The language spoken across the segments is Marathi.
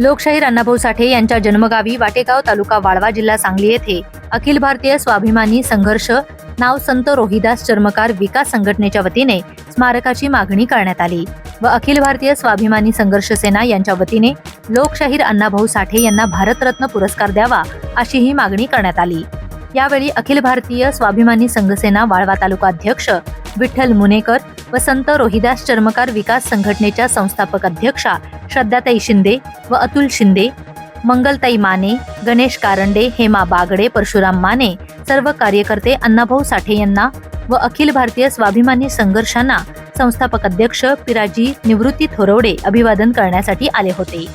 लोकशाहीर अण्णाभाऊ साठे यांच्या जन्मगावी वाटेगाव तालुका वाळवा जिल्हा सांगली येथे अखिल भारतीय स्वाभिमानी संघर्ष नाव संत रोहिदास चर्मकार विकास संघटनेच्या वतीने स्मारकाची मागणी करण्यात आली व अखिल भारतीय स्वाभिमानी संघर्ष सेना यांच्या वतीने लोकशाहीर अण्णाभाऊ साठे यांना भारतरत्न पुरस्कार द्यावा अशी ही मागणी करण्यात आली. यावेळी अखिल भारतीय स्वाभिमानी संघसेना वाळवा तालुका अध्यक्ष विठ्ठल मुनेकर व संत रोहिदास चर्मकार विकास संघटनेच्या संस्थापक अध्यक्षा श्रद्धाताई शिंदे व अतुल शिंदे मंगलताई माने गणेश कारंडे हेमा बागडे परशुराम माने सर्व कार्यकर्ते अण्णाभाऊ साठे यांना व अखिल भारतीय स्वाभिमानी संघर्षांना संस्थापक अध्यक्ष पिराजी निवृत्ती थोरवडे अभिवादन करण्यासाठी आले होते.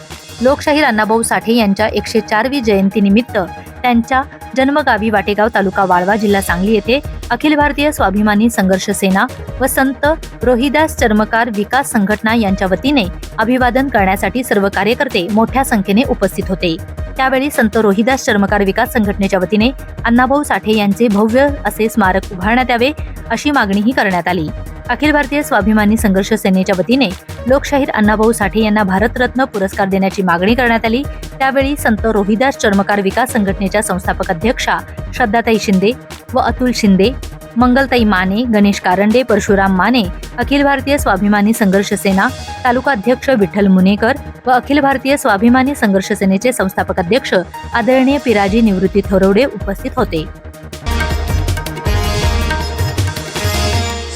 लोकशाहीर अण्णाभाऊ साठे यांच्या एकशे चारवी जयंतीनिमित्त त्यांच्या जन्मगावी वाटेगाव तालुका वाळवा जिल्हा सांगली येथे अखिल भारतीय स्वाभिमानी संघर्ष सेना व संत रोहिदास चर्मकार विकास संघटना यांच्या वतीने अभिवादन करण्यासाठी सर्व कार्यकर्ते मोठ्या संख्येने उपस्थित होते. त्यावेळी संत रोहिदास चर्मकार विकास संघटनेच्या वतीने अण्णाभाऊ साठे यांचे भव्य असे स्मारक उभारण्यात यावे अशी मागणीही करण्यात आली. अखिल भारतीय स्वाभिमानी संघर्ष सेनेच्या वतीने लोकशाहीर अण्णाभाऊ साठे यांना भारतरत्न पुरस्कार देण्याची मागणी करण्यात आली. त्यावेळी संत रोहिदास चर्मकार विकास संघटनेच्या संस्थापक अध्यक्षा श्रद्धाताई शिंदे व अतुल शिंदे मंगलताई माने गणेश कारंडे परशुराम माने अखिल भारतीय स्वाभिमानी संघर्ष सेना तालुका अध्यक्ष विठ्ठल मुनेकर व अखिल भारतीय स्वाभिमानी संघर्ष सेनेचे संस्थापक अध्यक्ष आदरणीय पिराजी निवृत्ती थोरवडे उपस्थित होते.